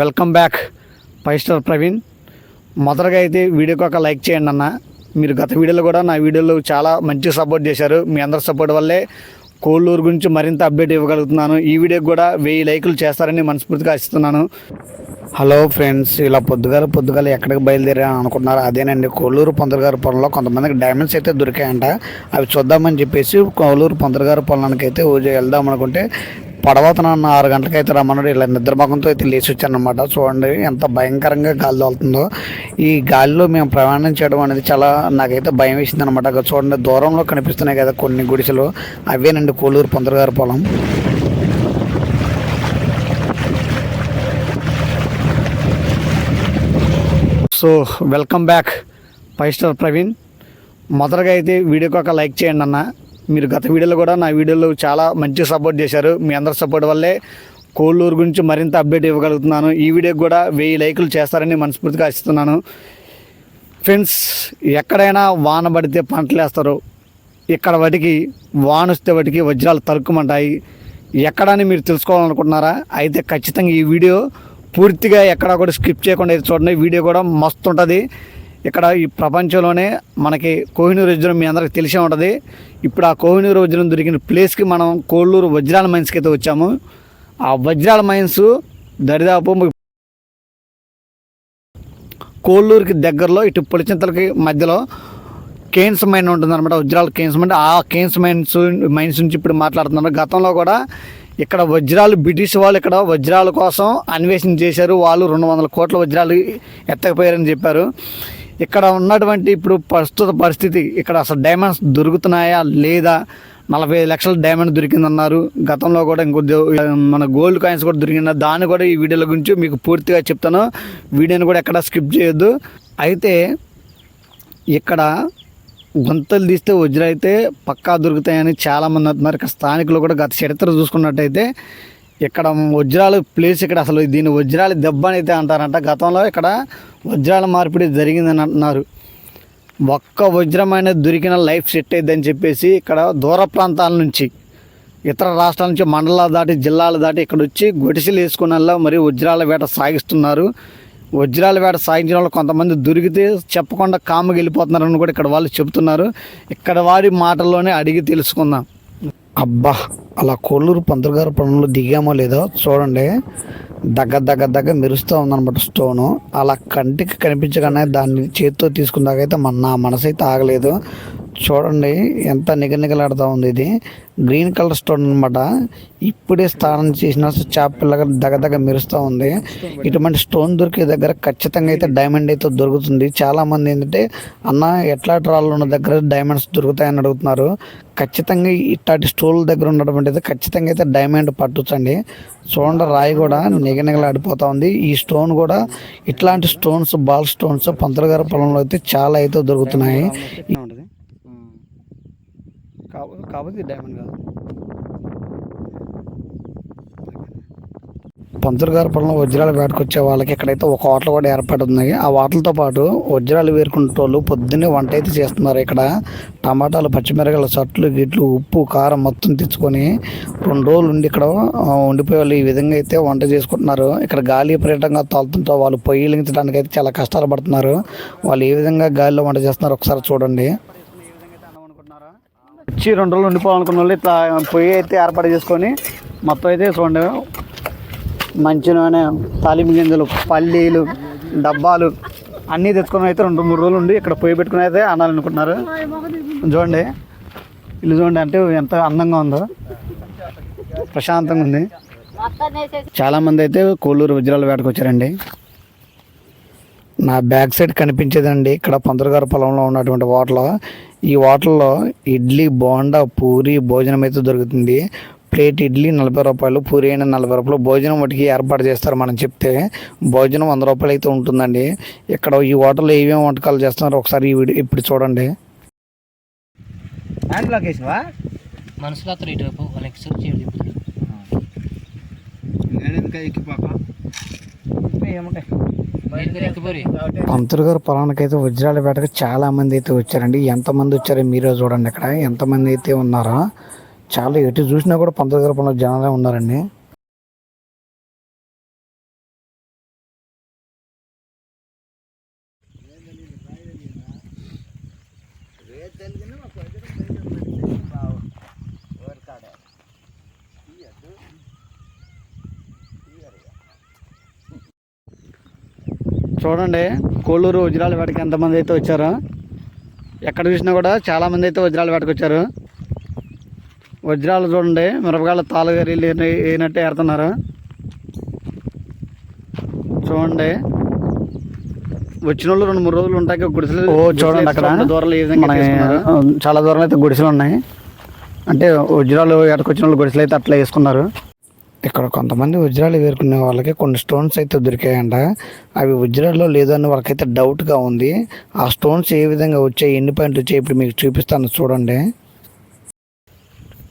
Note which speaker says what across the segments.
Speaker 1: Welcome back five star Praveen. మొదటగా అయితే వీడియోకి ఒక లైక్ చేయండి అన్న. మీరు గత వీడియోలో కూడా నా వీడియోలో చాలా మంచి సపోర్ట్ చేశారు. మీ అందరి సపోర్ట్ వల్లే కోళ్ళూరు గురించి మరింత అప్డేట్ ఇవ్వగలుగుతున్నాను. ఈ వీడియోకి కూడా వెయ్యి లైకులు చేస్తారని మనస్ఫూర్తిగా ఆశిస్తున్నాను. హలో ఫ్రెండ్స్ ఇలా పొద్దుగాల పొద్దుగాల ఎక్కడికి బయలుదేరా అనుకుంటున్నారు అదేనండి. కోళ్ళూరు పొందరగారు పొలంలో కొంతమందికి డైమండ్స్ అయితే దొరికాయంట. అవి చూద్దామని చెప్పేసి కోళ్ళూరు పొందరగారు పొలానికి అయితే వెళ్దాం అనుకుంటే పడవతన ఆరు గంటలకు అయితే రమ్మన్నాడు. ఇలా నిద్రభాగంతో అయితే లేచి వచ్చానమాట చూడండి ఎంత భయంకరంగా గాలి తోలుతుందో. ఈ గాలిలో మేము ప్రయాణం చేయడం అనేది చాలా నాకైతే భయం వేసింది అనమాట చూడండి దూరంలో కనిపిస్తున్నాయి కదా కొన్ని గుడిసెలు. అవేనండి కోలూరు పొందరగారి పొలం. So welcome back five star Praveen. మొదటగా అయితే వీడియోకి ఒక లైక్ చేయండి అన్న. మీరు గత వీడియోలో కూడా నా వీడియోలో చాలా మంచి సపోర్ట్ చేశారు. మీ అందరి సపోర్ట్ వల్లే కోళ్ళూరు గురించి మరింత అప్డేట్ ఇవ్వగలుగుతున్నాను. ఈ వీడియోకి కూడా వెయ్యి లైకులు చేస్తారని మనస్ఫూర్తిగా ఆశిస్తున్నాను. ఫ్రెండ్స్ ఎక్కడైనా వాన పడితే పంటలు వేస్తారు. ఇక్కడ వాటికి వాన వస్తే వాటికి వజ్రాలు తరుక్కుమంటాయి. ఎక్కడని మీరు తెలుసుకోవాలనుకుంటున్నారా? అయితే ఖచ్చితంగా ఈ వీడియో పూర్తిగా ఎక్కడ కూడా స్కిప్ చేయకుండా అయితే చూడండి. వీడియో కూడా మస్తు ఉంటుంది. ఇక్కడ ఈ ప్రపంచంలోనే మనకి కోహినూరు వజ్రం మీ అందరికి తెలిసే ఉంటుంది. ఇప్పుడు ఆ కోహినూరు వజ్రం దొరికిన ప్లేస్కి మనం కోళ్ళూరు వజ్రాల మైన్స్కి అయితే వచ్చాము. ఆ వజ్రాల మైన్స్ దరిదాపు కోళ్ళూరుకి దగ్గరలో ఇటు పొలిచింతలకి మధ్యలో కేన్స్ మైన్ ఉంటుందన్నమాట వజ్రాల కేన్స్ మైన్. ఆ కేన్స్ మైన్స్ మైన్స్ నుంచి ఇప్పుడు మాట్లాడుతున్నారు. గతంలో కూడా ఇక్కడ వజ్రాలు బ్రిటిష్ వాళ్ళు ఇక్కడ వజ్రాల కోసం అన్వేషణ చేశారు. వాళ్ళు రెండు వందల కోట్ల వజ్రాలు ఎత్తకపోయారని చెప్పారు. ఇక్కడ ఉన్నటువంటి ఇప్పుడు ప్రస్తుత పరిస్థితి ఇక్కడ అసలు డైమండ్స్ దొరుకుతున్నాయా లేదా? నలభై ఐదు లక్షల డైమండ్ దొరికిందన్నారు. గతంలో కూడా ఇంకో మన గోల్డ్ కాయిన్స్ కూడా దొరికింది. దాన్ని కూడా ఈ వీడియోల గురించి మీకు పూర్తిగా చెప్తాను. వీడియోని కూడా ఎక్కడ స్కిప్ చేయొద్దు. అయితే ఇక్కడ గుంతలు తీస్తే వజ్రాలు అయితే పక్కా దొరుకుతాయని చాలామంది అంటున్నారు. ఇక్కడ స్థానికులు కూడా గత చరిత్ర చూసుకున్నట్టయితే ఇక్కడ వజ్రాలు ప్లేస్ ఇక్కడ అసలు దీని వజ్రాల దెబ్బ అని అయితే అంటారంట. గతంలో ఇక్కడ వజ్రాల మార్పిడి జరిగిందని అంటున్నారు. ఒక్క వజ్రమైన దొరికిన లైఫ్ సెట్ అయిందని చెప్పేసి ఇక్కడ దూర ప్రాంతాల నుంచి ఇతర రాష్ట్రాల నుంచి మండలాలు దాటి జిల్లాలు దాటి ఇక్కడ వచ్చి గొడిసెలు వేసుకునేలా మరి వజ్రాల వేట సాగిస్తున్నారు. వజ్రాల వేట సాగించిన వాళ్ళు కొంతమంది దొరికితే చెప్పకుండా కాముకి వెళ్ళిపోతున్నారని కూడా ఇక్కడ వాళ్ళు చెబుతున్నారు. ఇక్కడ వారి మాటల్లోనే అడిగి తెలుసుకుందాం. అబ్బా అలా కోళ్ళూరు పంతులుగారు పనులు దిగామో లేదో చూడండి. దగ్గర దగ్గర దగ్గర మెరుస్తూ ఉందన్నమాట స్టోను. అలా కంటికి కనిపించగానే దాన్ని చేతితో తీసుకున్నాకైతే మన నా మనసు అయితే ఆగలేదు. చూడండి ఎంత నిగనిగలాడుతూ ఉంది ఇది. గ్రీన్ కలర్ స్టోన్ అనమాట ఇప్పుడే స్నానం చేసిన చేపలాగా దగ్గర దగ్గర మెరుస్తూ ఉంది. ఇటువంటి స్టోన్ దొరికే దగ్గర ఖచ్చితంగా అయితే డైమండ్ అయితే దొరుకుతుంది. చాలా మంది ఏంటంటే అన్న ఎట్లా రాళ్ళు ఉన్న దగ్గర డైమండ్స్ దొరుకుతాయని అడుగుతున్నారు. ఖచ్చితంగా ఇట్లాంటి స్టోన్ దగ్గర ఉన్నటువంటి ఖచ్చితంగా అయితే డైమండ్ పట్టొచ్చండి. చూడండి రాయి కూడా నిగనిగలాడిపోతా ఉంది. ఈ స్టోన్ కూడా ఇట్లాంటి స్టోన్స్ బాల్ స్టోన్స్ పంతులు గారి పొలంలో అయితే చాలా అయితే దొరుకుతున్నాయి. కాబట్టి డైమండ్ కాదు. పంతులు వజ్రాలు వేటకొచ్చే వాళ్ళకి ఇక్కడైతే ఒక హోటల్ కూడా ఏర్పడుతుంది ఆ హోటల్తో పాటు వజ్రాలు వేరుకుంటోళ్ళు పొద్దున్నే వంట అయితే చేస్తున్నారు. ఇక్కడ టమాటాలు పచ్చిమిరకాయలు సట్లు గిట్లు ఉప్పు కారం మొత్తం తెచ్చుకొని రెండు రోజులు ఉండి ఇక్కడ ఉండిపోయే వాళ్ళు ఈ విధంగా అయితే వంట చేసుకుంటున్నారు. ఇక్కడ గాలి పర్యటంగా తోలుతుంటే వాళ్ళు పొయ్యిలించడానికి అయితే చాలా కష్టాలు పడుతున్నారు. వాళ్ళు ఏ విధంగా గాలిలో వంట చేస్తున్నారు ఒకసారి చూడండి. వచ్చి రెండు రోజులు ఉండిపోవాలనుకున్న వాళ్ళు ఇట్లా పొయ్యి అయితే ఏర్పాటు చేసుకొని మొత్తం అయితే చూడండి. మంచి నూనె తాలింపు గింజలు పల్లీలు డబ్బాలు అన్నీ తెచ్చుకొని అయితే రెండు మూడు రోజులు ఉండి ఇక్కడ పొయ్యి పెట్టుకుని అయితే అనాలనుకుంటున్నారు. చూడండి. ఇల్లు చూడండి అంటే ఎంత అందంగా ఉందో. ప్రశాంతంగా ఉంది. చాలామంది అయితే కోళ్ళూరు వజ్రాల వేటకు వచ్చారండి. నా బ్యాక్ సైడ్ కనిపించేదండి. ఇక్కడ పంతులుగారు పొలంలో ఉన్నటువంటి వాటర్లో ఈ హోటల్లో ఇడ్లీ బోండా పూరి భోజనం అయితే దొరుకుతుంది. ప్లేట్ ఇడ్లీ నలభై రూపాయలు పూరి అయినా నలభై రూపాయలు. భోజనం వాటికి ఏర్పాటు చేస్తారు మనం చెప్తే. భోజనం వంద రూపాయలు అయితే ఉంటుందండి. ఇక్కడ ఈ హోటల్లో ఏమేమి వంటకాలు చేస్తున్నారో ఒకసారి ఈ వీడియో ఇప్పుడు చూడండి. హ్యాండ్ లాక్ వేసివా?
Speaker 2: మనసులో అతను ఇటువైపు వాళ్ళకి ఎక్సెప్ట్ చేయండి ఇప్పుడు ఎక్కిపోరి
Speaker 1: పంతులు గారు పొలానికి అయితే వజ్రాల వేటకు చాలా మంది అయితే వచ్చారండి. ఎంతమంది వచ్చారో మీరే చూడండి ఇక్కడ ఎంతమంది అయితే ఉన్నారో చాలా ఎటు చూసినా కూడా పంతులు గారి పొలంలో జనాలే ఉన్నారండి. చూడండి కోళ్ళూరు వజ్రాల వేటకి ఎంతమంది అయితే వచ్చారో. ఎక్కడ చూసినా కూడా చాలామంది అయితే వజ్రాల వేటకు వచ్చారు. వజ్రాలు చూడండి మిరపకాయల తాళగారి వేయనట్టే ఏడుతున్నారు చూడండి వచ్చిన వాళ్ళు రెండు మూడు రోజులు ఉంటాయి గుడిసెలు ఓ చూడండి అక్కడ. దూరంలో ఏ విధంగా. చాలా దూరం అయితే గుడిసెలు ఉన్నాయి. అంటే వజ్రాలు ఎడకొచ్చిన వాళ్ళు గుడిసెలు అయితే అట్లా వేసుకున్నారు. ఇక్కడ కొంతమంది వజ్రాలు వేరుకునే వాళ్ళకి కొన్ని స్టోన్స్ అయితే దొరికాయంట. అవి వజ్రాల్లో లేదని వాళ్ళకైతే డౌట్గా ఉంది. ఆ స్టోన్స్ ఏ విధంగా వచ్చాయి ఎన్ని పాయింట్లు వచ్చాయి ఇప్పుడు మీకు చూపిస్తాను చూడండి.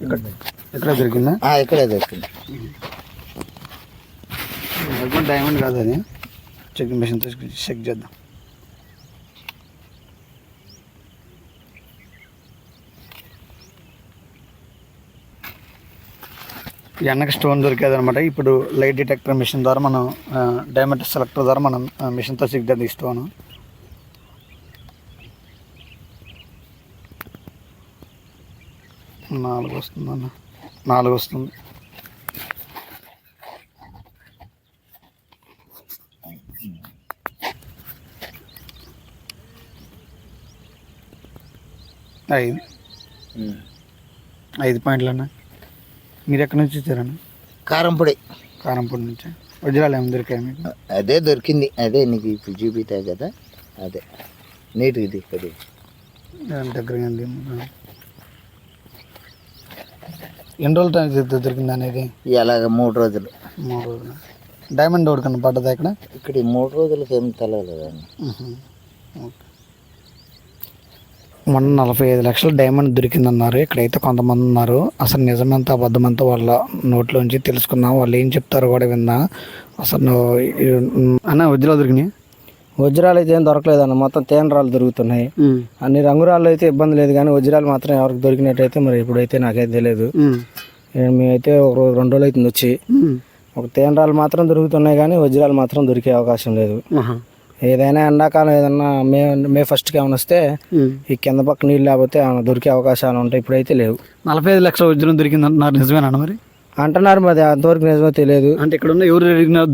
Speaker 1: ఇక్కడ ఇక్కడ దొరికిందా?
Speaker 3: ఇక్కడే దొరికింది.
Speaker 1: డైమండ్ కాదు అది. చెక్ మిషన్ చెక్ చేద్దాం. వెనక స్టోన్ దొరికేది అనమాట ఇప్పుడు లైట్ డిటెక్టర్ మిషన్ ద్వారా మనం డైమండ్ సెలెక్టర్ ద్వారా మనం మిషన్తో ఈ స్టోన్ నాలుగు వస్తుంది అన్న నాలుగు వస్తుంది. ఐదు. ఐదు పాయింట్లు అన్న మీరు ఎక్కడి నుంచి వచ్చారన్న?
Speaker 3: కారంపొడి.
Speaker 1: కారంపూడి నుంచి? వజ్రాలు ఏమి దొరికాయి మీకు?
Speaker 3: అదే దొరికింది. అదే నీకు ఇప్పుడు చూపితా కదా. అదే. నీట్గా ఇది
Speaker 1: దగ్గరగా ఉంది. ఎన్ని రోజులు టైం దొరికింది అనేది?
Speaker 3: అలాగ మూడు రోజులు.
Speaker 1: మూడు రోజులు. డైమండ్ రోడ్ కన్నా పడ్డదా ఇక్కడ?
Speaker 3: ఇక్కడ ఈ మూడు రోజులకి ఏం తెలవలేదండి.
Speaker 1: ఓకే. మొన్న నలభై ఐదు లక్షల డైమండ్ దొరికిందన్నారు. ఇక్కడైతే కొంతమంది ఉన్నారు. అసలు నిజమంతా అబద్ధమంతా వాళ్ళ నోట్లోంచి తెలుసుకుందాం. వాళ్ళు ఏం చెప్తారో కూడా విన్నా అసలు అన్న వజ్రాలు దొరికినాయి?
Speaker 4: వజ్రాలు అయితే ఏం దొరకలేదన్న. మొత్తం తేనరాలు దొరుకుతున్నాయి. అన్ని రంగురాళ్ళు అయితే ఇబ్బంది లేదు కానీ వజ్రాలు మాత్రం ఎవరికి దొరికినట్టయితే మరి ఇప్పుడైతే నాకైతే తెలియదు నేను మేమైతే ఒక రోజు రెండు రోజులు అవుతుంది వచ్చి ఒక తేనరాలు మాత్రం దొరుకుతున్నాయి కానీ వజ్రాలు మాత్రం దొరికే అవకాశం లేదు. ఏదైనా ఎండాకాలం ఏదన్నా మే మే ఫస్ట్కి ఏమైనా వస్తే ఈ కింద పక్క నీళ్ళు లేకపోతే ఏమైనా దొరికే అవకాశాలు ఉంటాయి ఇప్పుడైతే లేవు.
Speaker 1: నలభై ఐదు లక్షల వజ్రం దొరికింది అంటున్నారు నిజమేనా మరి?
Speaker 4: అంటున్నారు మరి అంతవరకు నిజమో తెలియదు.
Speaker 1: అంటే ఇక్కడ ఉన్న ఎవరు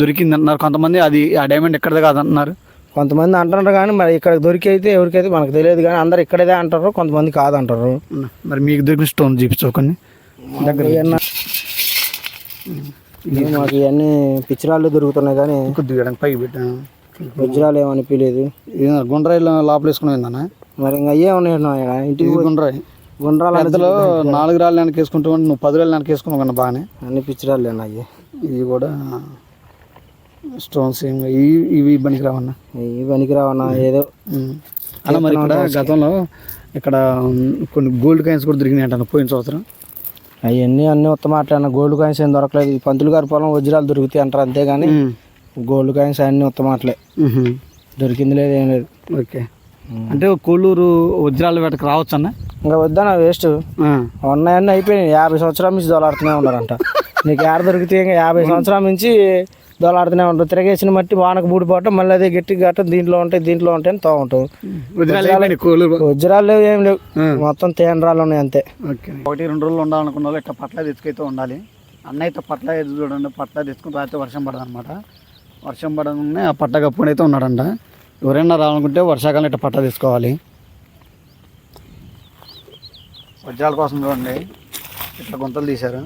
Speaker 1: దొరికింది అంటున్నారు కొంతమంది అది ఆ డైమండ్ ఎక్కడది కాదు అంటున్నారు
Speaker 4: కొంతమంది అంటున్నారు కానీ మరి ఇక్కడ దొరికి అయితే ఎవరికైతే మనకు తెలియదు కానీ అందరు ఇక్కడేదే అంటారు కొంతమంది కాదంటారు.
Speaker 1: మరి మీకు దొరికిన స్టోన్ చూపించుకోండి దగ్గర
Speaker 4: మాకు ఇవన్నీ పిచ్చిరాళ్ళు దొరుకుతున్నాయి కానీ
Speaker 1: కొద్దిగా పైకి పెట్టాను?
Speaker 4: వజ్రాలు ఏమనిపించలేదు
Speaker 1: ఏదైనా గుండ్రాయిలో లోపల వేసుకుని ఏందన్నా
Speaker 4: మరి ఇంకా అయ్యే ఉన్నాయి ఇంటికి
Speaker 1: గుండ్రాయి.
Speaker 4: గుండ్రాలు
Speaker 1: పెద్దలో నాలుగు రాళ్ళు వెనక్కి వేసుకుంటూ నువ్వు పది రాళ్ళు వెనక్కి వేసుకున్నావు కన్నా బాగానే.
Speaker 4: అన్ని పిచ్చిరాళ్ళు అయ్యి.
Speaker 1: ఇది కూడా స్టోన్స్ ఇవి ఇవి పనికి రావన్నా
Speaker 4: ఇవి పనికిరావన్న ఏదో
Speaker 1: ఉమ్. అలా మరి ఇక్కడ గతంలో ఇక్కడ కొన్ని గోల్డ్ కాయిన్స్ కూడా దొరికినాయి అంటాను పోయిన సంవత్సరం.
Speaker 4: అవన్నీ అన్ని ఉత్తమ మాట్లాడిన గోల్డ్ కాయిన్స్ ఏం దొరకలేదు. ఈ పంతులు గారి పొలం వజ్రాలు దొరుకుతాయి అంటారు అంతేగాని గోల్డ్ కాయిన్స్ అన్ని మాటలే
Speaker 1: ఉహు.
Speaker 4: దొరికింది లేదు ఏం లేదు.
Speaker 1: ఓకే. అంటే కోళ్ళూరు వజ్రాల వేటకు రావచ్చు అన్న?
Speaker 4: ఇంకా వద్దన వేస్ట్. ఉన్నాయన్నీ అయిపోయినాయి. యాభై సంవత్సరాల నుంచి దోలాడుతూనే ఉన్నారంట. నీకు ఏడ దొరికితే ఇంకా యాభై సంవత్సరాల నుంచి దోలాడుతూనే ఉంటారు తిరగేసిన మట్టి వానకు బూడిపోవటం మళ్ళీ అదే గట్టి గట్టం దీంట్లో ఉంటాయి దీంట్లో ఉంటాయి అని తోగుంటాం
Speaker 1: వజ్రాలు
Speaker 4: లేవు ఏం లేవు. మొత్తం తేనరాలు ఉన్నాయి అంతే.
Speaker 1: ఓకే. ఒకటి రెండు రోజులు ఉండాలనుకున్న వాళ్ళు ఇట్లా పట్ల తెచ్చుకైతే ఉండాలి. అన్న అయితే పట్ల ఎదురు చూడండి పట్ల తెచ్చుకుని రాత్రి వర్షం పడదు అనమాట వర్షం పడగానే ఆ పట్ట కప్పుకొని అయితే ఉన్నాడంట. ఎవరైనా రావాలనుకుంటే వర్షాకాలం ఇట్లా పట్ట తీసుకోవాలి. వజ్రాల కోసం చూడండి. ఇట్లా గుంతలు తీశారు.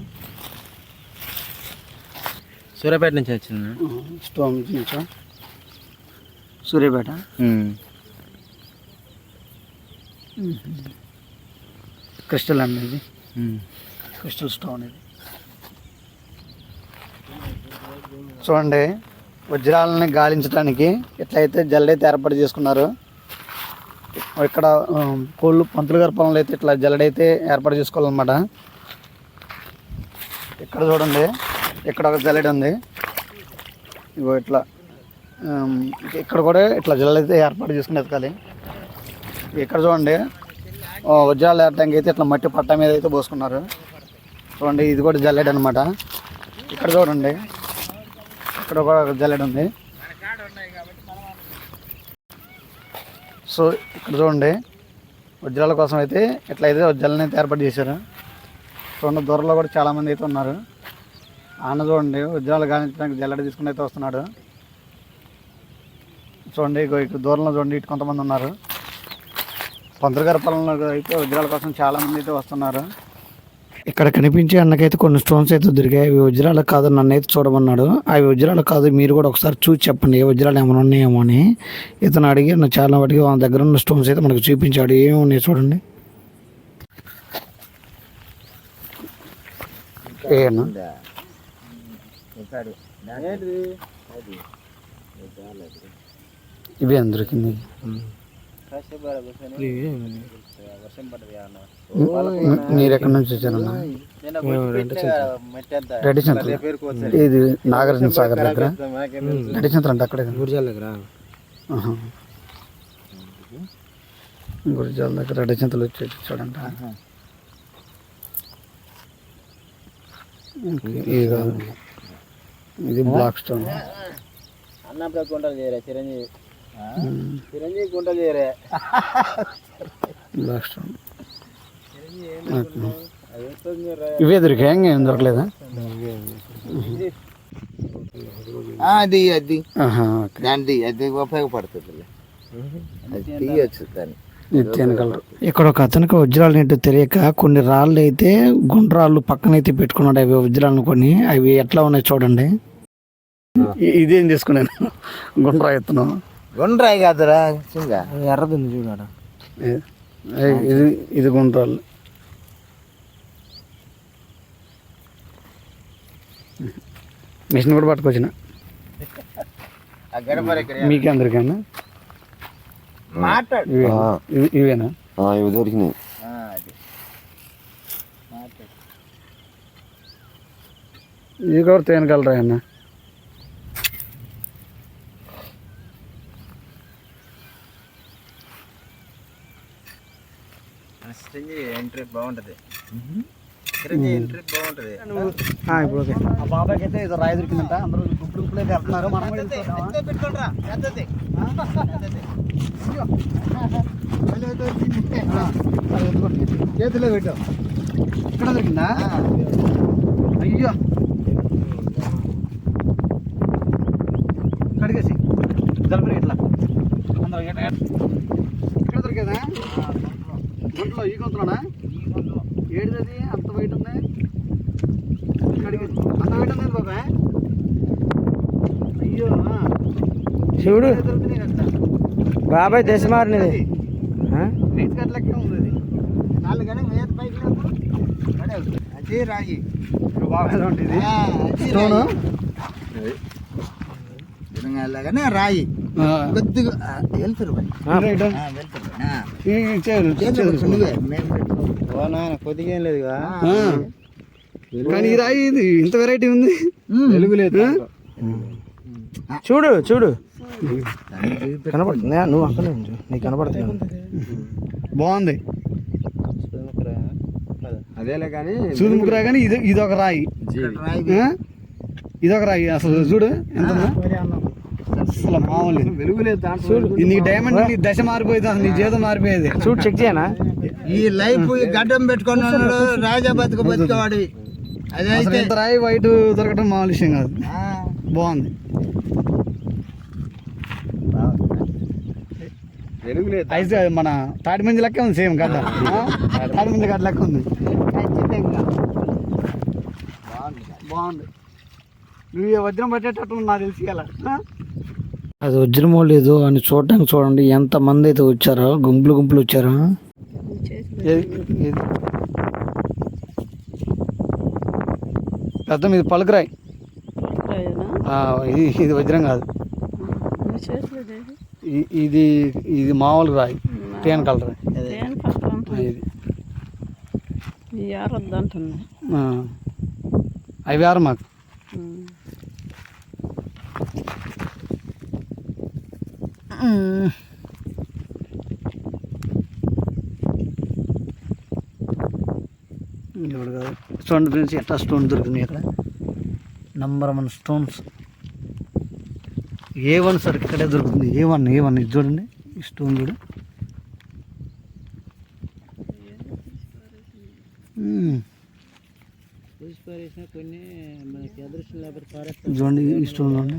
Speaker 2: సూర్యాపేట నుంచి వచ్చింది?
Speaker 1: స్టోన్ నుంచా సూర్యాపేట? క్రిస్టల్ అండి ఇది. క్రిస్టల్ స్టోన్ ఇది. చూడండి. వజ్రాలని గాలించడానికి ఇట్లయితే జల్లడైతే ఏర్పాటు చేసుకున్నారు ఇక్కడ కోళ్ళు పంతులు గారి పొలంలో అయితే ఇట్లా జల్లడైతే ఏర్పాటు చేసుకోవాలన్నమాట. ఇక్కడ చూడండి ఇక్కడ ఒక జల్లెడ ఉంది. ఇగో ఇట్లా ఇక్కడ కూడా ఇట్లా జల్లడైతే ఏర్పాటు చేసుకుని ఎతకాలి ఇక్కడ చూడండి వజ్రాలు ఏరటానికి అయితే ఇట్లా మట్టి పట్ట మీద అయితే పోసుకున్నారు. చూడండి ఇది కూడా జల్లెడ అనమాట ఇక్కడ చూడండి ఇక్కడ కూడా ఒక జల్లెడ ఉంది. సో ఇక్కడ చూడండి వజ్రాల కోసం అయితే ఇట్లా అయితే వజ్రాలని అయితే ఏర్పాటు చేశారు. చూడండి దూరంలో కూడా చాలామంది అయితే ఉన్నారు. ఆన చూడండి వజ్రాలు గాలించడానికి జల్లెడ తీసుకుని అయితే వస్తున్నాడు. చూడండి ఇక్కడ దూరంలో చూడండి ఇటు కొంతమంది ఉన్నారు. పంతులుగారి పొలంలో అయితే వజ్రాల కోసం చాలామంది అయితే వస్తున్నారు. ఇక్కడ కనిపించే అన్నకైతే కొన్ని స్టోన్స్ అయితే దొరికాయి. అవి వజ్రాలు కాదు నన్ను అయితే చూడమన్నాడు. అవి వజ్రాలు కాదు మీరు కూడా ఒకసారి చూసి చెప్పండి ఏ వజ్రాలు ఏమైనా ఉన్నాయేమో అని. ఇతను అడిగి నా చాలా వాటికి వాళ్ళ దగ్గర ఉన్న స్టోన్స్ అయితే మనకు చూపించాడు. ఏమి ఉన్నాయి చూడండి. ఏనా
Speaker 3: ఇక్కడ
Speaker 1: ఇవే దొరికింది
Speaker 2: వర్షం అన్న
Speaker 1: మీరు ఎక్కడి నుంచి వచ్చారన్న రెడ్డి సెంటర్ ఇది నాగార్జున సాగర్ దగ్గర. రెడ్డి సెంటర్ అంటే అక్కడే.
Speaker 4: గురిజాల దగ్గర.
Speaker 1: గురిజాల దగ్గర రెడ్డి సెంటర్ వచ్చి చూడండి. ఇది కాదు ఇది బ్లాక్ స్టోన్.
Speaker 2: అన్నప్పుడు గుంటలు చేయరా చిరంజీవి. చిరంజీవి గుంటలు చేయరా.
Speaker 1: Black stone. ఇవే దొరికాయి ఇంకేం దొరకలేదా?
Speaker 3: అది అది. దానిది అది ఉపయోగపడుతుంది అది తీయచ్చు దాన్ని
Speaker 1: నిత్యాన కలర్. ఇక్కడ ఒక అతనికి వజ్రాలు ఏంటో తెలియక కొన్ని రాళ్ళు అయితే గుండ్రాళ్ళు పక్కన అయితే పెట్టుకున్నాడు. అవి వజ్రాలు కొన్ని అవి ఎట్లా ఉన్నాయి చూడండి. ఇదేం తీసుకున్నాను గుండ్రా ఎత్తును.
Speaker 3: గుండ్రాయి కాదురా
Speaker 4: ఎర్రది
Speaker 1: ఏ- ఏ- ఇది ఇది గుండ్రాళ్ళు మిషన్ కూడా పట్టుకొచ్చిన. మీకే అందరికైనా
Speaker 3: మాట్లాడు.
Speaker 1: ఇవే. ఇవి- ఇవేనా?
Speaker 5: ఇవి దొరికినాయి.
Speaker 3: ఆ, అది. మాట్లాడు.
Speaker 1: ఇది కూడా తేనె కలరా అన్న?
Speaker 2: ఎంట్రీ బాగుంటది.
Speaker 4: ఇప్పుడు ఓకే
Speaker 1: ఆ బాబాయ్కి అయితే ఏదో రాయి దొరికిందంట అందరూ గుప్పుడు గుప్పులు అయితే వెళ్తున్నారు మనం కూడా వెళ్తున్నామా?
Speaker 2: పెట్టుకోండిరా పెద్దది
Speaker 1: అది ఎత్తుకోండి. చేతిలో పెట్టావు ఇక్కడ దొరికిందా అయ్యో కడిగేసి జలపరి ఇట్లా అందరూ ఇట్లా ఇక్కడ దొరికేదా గుంట్లో ఈ గుంతలోనా ఏడిది అంత బయట ఉంది కడిగేసి అంత బయట ఉంది బాబా అయ్యో ఆ.
Speaker 4: శివుడు
Speaker 1: ఇక్కడ దొరుకుతున్నాయి అక్కడ.
Speaker 4: బాబాయ్ దశమారినది
Speaker 1: రీత్ కట్ లెక్క ఉంది అది
Speaker 3: నాలుగు గంటల మీద పైకి లేపు. పడేవు. అది రాయి
Speaker 1: బాగా ఉంటుంది
Speaker 3: ఆ, అది
Speaker 1: స్టోను
Speaker 3: రాయి. తిరగాలగానే రాయి కొద్దిగా ఆ, వెళ్తురు బాయ్.
Speaker 1: రైట్
Speaker 3: ఆ, వెళ్తురు బాయ్. ఆ.
Speaker 1: ఇచ్చారు
Speaker 3: చేతులు పెట్టు నువ్వే. మేము పెట్టుకోము.
Speaker 2: ఓ నాయన కొద్దిగా ఏం లేదుగా?
Speaker 1: ఆ. కానీ ఈ రాయి ఇది ఇంత వెరైటీ ఉంది.
Speaker 2: వెలుగులేదు
Speaker 4: చూడు చూడు. కనపడుతుంది? నువ్వు అక్కడే ఉంచు. నీకు కనపడుతుంది?
Speaker 1: బాగుంది.
Speaker 2: అదేలే కానీ
Speaker 1: సూది ముగ్గురా కానీ ఇది ఇది ఒక రాయి? ఇది ఒక రాయి అసలు చూడు ఎంత? అసలు మామూలు
Speaker 2: వెలుగులేదు
Speaker 1: నీ డైమండ్ నీ దశ మారిపోయేది అసలు నీ జీవితం మారిపోయేది.
Speaker 4: చూడు చెక్ చేయనా?
Speaker 3: ఈ లైఫ్ ఈ గడ్డం పెట్టుకొని రాజా బతుకు అదైతే
Speaker 1: ఇంత రాయి వైట్ దొరకడం మామూలు విషయం కాదు.
Speaker 3: ఆ,
Speaker 1: బాగుంది. అయితే మన తాటి మంది లెక్క ఉంది సేమ్ గడ్డ ఆ? తాటి మంది గడ్డ లెక్క ఉంది. బాగుంది. నువ్వు వజ్రం పట్టేటట్టు నాకు తెలిసి ఇలా అది వజ్రమో లేదు అని చూడటానికి చూడండి ఎంత మంది అయితే వచ్చారో గుంపులు గుంపులు వచ్చారో. ఏది- ఏది? పెద్ద ఇది పలుకురాయి. ఆ, ఇది ఇది వజ్రం కాదు. ఇది ఇది మామూలు రాయి తేన కలర్. ఇది. అవి వేరు మాకు. ఇప్పుడు కాదు. స్టోన్ ఫ్రెండ్స్ ఎట్లా స్టోన్ దొరికింది ఇక్కడ. Number one stones A one sir ఇక్కడే దొరుకుతుంది. ఏ వన్ ఏ వన్ ఇది చూడండి. ఇష్టం స్టోన్ చూడు.
Speaker 4: Hmm.
Speaker 1: చూడండి ఇష్టం స్టోన్ చూడండి.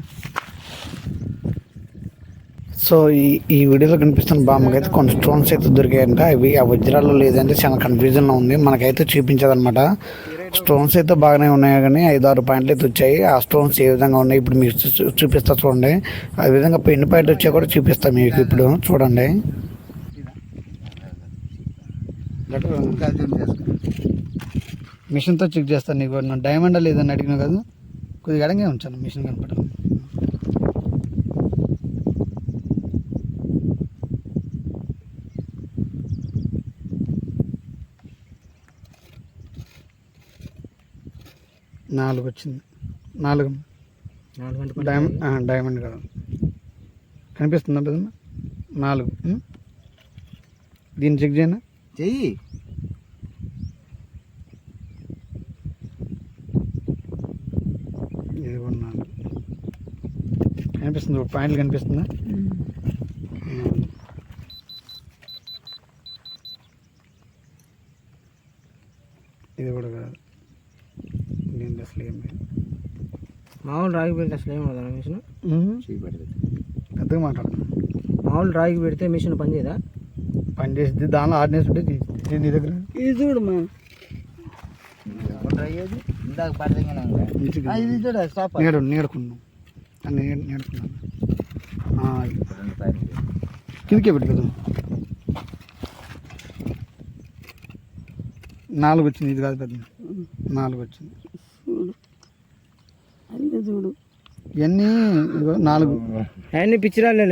Speaker 1: సో ఈ ఈ వీడియోలో కనిపిస్తున్న అయితే కొన్ని స్టోన్స్ అయితే దొరికాయంట. అవి ఆ వజ్రాలు లేదంటే చాలా కన్ఫ్యూజన్లో ఉంది. మనకైతే చూపించదనమాట స్టోన్స్ అయితే బాగానే ఉన్నాయి కానీ ఐదు ఆరు పాయింట్లు అయితే వచ్చాయి. ఆ స్టోన్స్ ఏ విధంగా ఉన్నాయి ఇప్పుడు మీకు చూ- చూపిస్తా చూడండి. ఆ విధంగా పెన్ను పాయింట్ వచ్చా కూడా చూపిస్తా మీకు ఇప్పుడు. చూడండి. మిషన్తో చెక్ చేస్తాను నీకు. డైమండ్ లేదని అడిగినా కదా. కొద్దిగా అడగే ఉంచాను మిషన్ కనపడదు. నాలుగు. వచ్చింది నాలుగు డైమండ్ డైమండ్ కదా. కనిపిస్తుందా పెద్దమ్మ? నాలుగు? దీన్ని చెక్ చేయనా?
Speaker 3: చెయ్యి.
Speaker 1: ఇది కూడా నాలుగు. కనిపిస్తుంది పాయింట్లు కనిపిస్తుందా నాలుగు. ఇది కూడా కాదు దీంట్లో అసలు ఏం లేదు.
Speaker 4: మామూలు రాగి పెడితే అసలు ఏం మిషన్
Speaker 1: పెద్దగా మాట్లాడుతున్నా.
Speaker 4: మామూలు రాగి పెడితే మిషన్ పనిచేయదా
Speaker 1: పని చేసి దానిలో ఆర్డినెన్స్ ఉంటే తీ- తీ- నీ దగ్గర.
Speaker 4: ఇది చూడమ్మా
Speaker 3: అయ్యేది ఇందాక ఇది చూడ స్టాప్
Speaker 1: నేడు నేడుకున్నాం నేను నేడుకున్నాను. ఆ,
Speaker 3: రెండు పైన
Speaker 1: కిందకే పెట్టి కదా. నాలుగు వచ్చింది ఇది కాదు పెద్ద నాలుగు వచ్చింది.
Speaker 4: చూడు.
Speaker 1: ఇవన్నీ నాలుగు.
Speaker 4: అన్ని పిచ్చిరాలే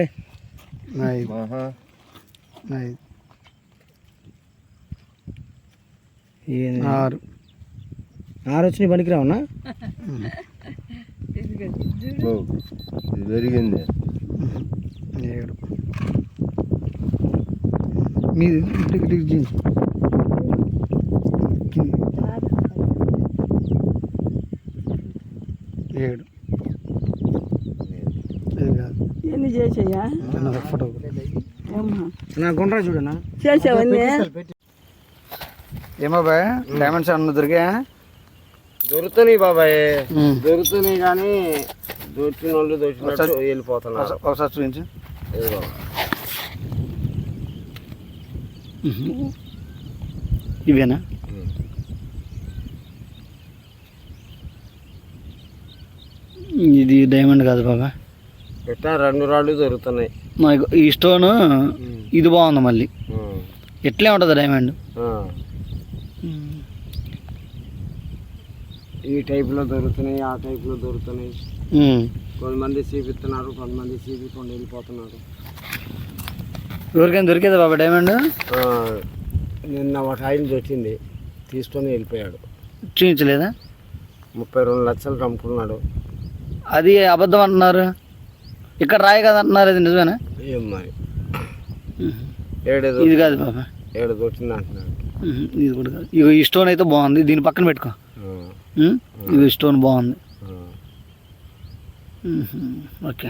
Speaker 1: ఐదు. ఐదు. ఆరు.
Speaker 4: ఆరు వచ్చినాయి పనికి రావన్నా
Speaker 2: ఇది పెరిగింది.
Speaker 1: ఏడు. మీది ఇటు ఇటు జీన్స్ కింది. కాదు.
Speaker 5: ఎన్ని చేసాయా?
Speaker 1: ఫోటో
Speaker 4: నా గుండ్రా చూడనా?
Speaker 5: చేసావన్నీ?
Speaker 1: ఏమో బాయ్ డైమండ్స్ ఏమన్నా దొరికాయా?
Speaker 2: దొరుకుతున్నాయి బాబాయ్. దొరుకుతున్నాయి కానీ దొరికిన వాళ్ళు దొరికినట్టు వెళ్ళిపోతున్నారు.
Speaker 1: ఒకసారి- చూపించు. ఇవేనా? ఇది డైమండ్ కాదు బాబా.
Speaker 2: ఇట్టా రెండు రాళ్ళు దొరుకుతున్నాయి
Speaker 1: నాకు ఈ స్టోన్ ఇది బాగుంది మళ్ళీ. ఎట్లే ఉంటుంది డైమండ్.
Speaker 2: ఈ టైప్లో దొరుకుతున్నాయి ఆ టైప్లో దొరుకుతున్నాయి. కొంతమంది చూపిస్తున్నారు కొంతమంది చూపించకుండా వెళ్ళిపోతున్నారు.
Speaker 1: ఎవరికైనా దొరికేదా బాబా డైమండ్
Speaker 2: నిన్న ఒక ఆయన దొరికింది తీసుకొని వెళ్ళిపోయాడు.
Speaker 1: చూపించలేదా?
Speaker 2: ముప్పై రెండు లక్షలు అమ్ముకున్నాడు
Speaker 1: అది అబద్ధం అంటున్నారు. ఇక్కడ రాయి కదా అంటున్నారు అది నిజమేనా?
Speaker 2: ఏం మరి?
Speaker 1: ఇది కాదు బాబా.
Speaker 2: ఏడు దొరికింది అంటున్నాడు
Speaker 1: ఉహు, ఇది కూడా కాదు. ఇగో ఈ స్టోన్ అయితే బాగుంది దీని పక్కన పెట్టుకో. ఉం? ఇది స్టోన్ బాగుంది. ఓకే.